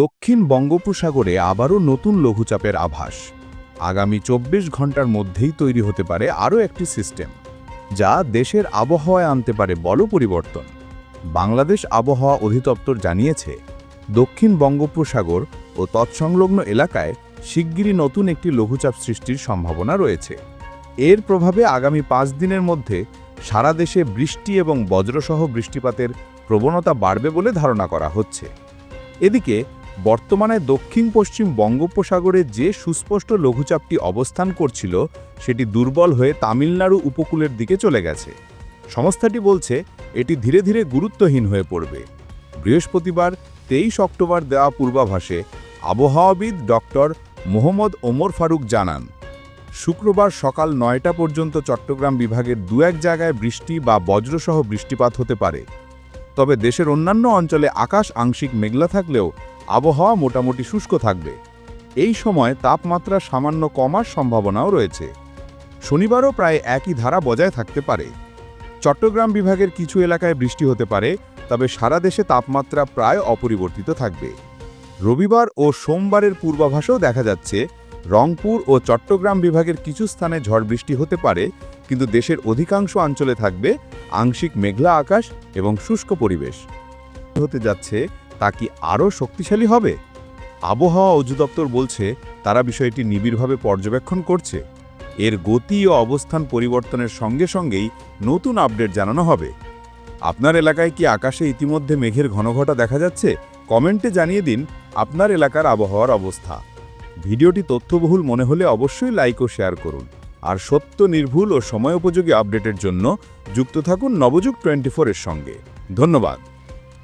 দক্ষিণ বঙ্গোপসাগরে আবারও নতুন লঘুচাপের আভাস। আগামী চব্বিশ ঘণ্টার মধ্যেই তৈরি হতে পারে আরও একটি সিস্টেম, যা দেশের আবহাওয়ায় আনতে পারে বল পরিবর্তন। বাংলাদেশ আবহাওয়া অধিদপ্তর জানিয়েছে, দক্ষিণ বঙ্গোপসাগর ও তৎসংলগ্ন এলাকায় শিগগিরই নতুন একটি লঘুচাপ সৃষ্টির সম্ভাবনা রয়েছে। এর প্রভাবে আগামী পাঁচ দিনের মধ্যে সারা দেশে বৃষ্টি এবং বজ্রসহ বৃষ্টিপাতের প্রবণতা বাড়বে বলে ধারণা করা হচ্ছে। এদিকে বর্তমানে দক্ষিণ পশ্চিম বঙ্গোপসাগরে যে সুস্পষ্ট লঘুচাপটি অবস্থান করছিল, সেটি দুর্বল হয়ে তামিলনাড়ু উপকূলের দিকে চলে গেছে। সংস্থাটি বলছে, এটি ধীরে ধীরে গুরুত্বহীন হয়ে পড়বে। বৃহস্পতিবার, তেইশ অক্টোবর দেওয়া পূর্বাভাসে আবহাওয়াবিদ ডক্টর মোহাম্মদ ওমর ফারুক জানান, শুক্রবার সকাল নয়টা পর্যন্ত চট্টগ্রাম বিভাগের দু এক জায়গায় বৃষ্টি বা বজ্রসহ বৃষ্টিপাত হতে পারে। তবে দেশের অন্যান্য অঞ্চলে আকাশ আংশিক মেঘলা থাকলেও আবহাওয়া মোটামুটি শুষ্ক থাকবে। এই সময় তাপমাত্রা সামান্য কমার সম্ভাবনাও রয়েছে। শনিবারও প্রায় একই ধারা বজায় থাকতে পারে। চট্টগ্রাম বিভাগের কিছু এলাকায় বৃষ্টি হতে পারে, তবে সারা দেশে তাপমাত্রা প্রায় অপরিবর্তিত থাকবে। রবিবার ও সোমবারের পূর্বাভাসেও দেখা যাচ্ছে, রংপুর ও চট্টগ্রাম বিভাগের কিছু স্থানে ঝড় বৃষ্টি হতে পারে, কিন্তু দেশের অধিকাংশ অঞ্চলে থাকবে আংশিক মেঘলা আকাশ এবং শুষ্ক পরিবেশ। হতে যাচ্ছে তা কি আরও শক্তিশালী হবে? আবহাওয়া অধিদপ্তর বলছে, তারা বিষয়টি নিবিড়ভাবে পর্যবেক্ষণ করছে। এর গতি ও অবস্থান পরিবর্তনের সঙ্গে সঙ্গেই নতুন আপডেট জানানো হবে। আপনার এলাকায় কি আকাশে ইতিমধ্যে মেঘের ঘনঘটা দেখা যাচ্ছে? কমেন্টে জানিয়ে দিন আপনার এলাকার আবহাওয়ার অবস্থা। ভিডিওটি তথ্যবহুল মনে হলে অবশ্যই লাইক ও শেয়ার করুন। আর সত্য, নির্ভুল ও সময়োপযোগী আপডেটের জন্য যুক্ত থাকুন নবযুগ টোয়েন্টি এর সঙ্গে। ধন্যবাদ।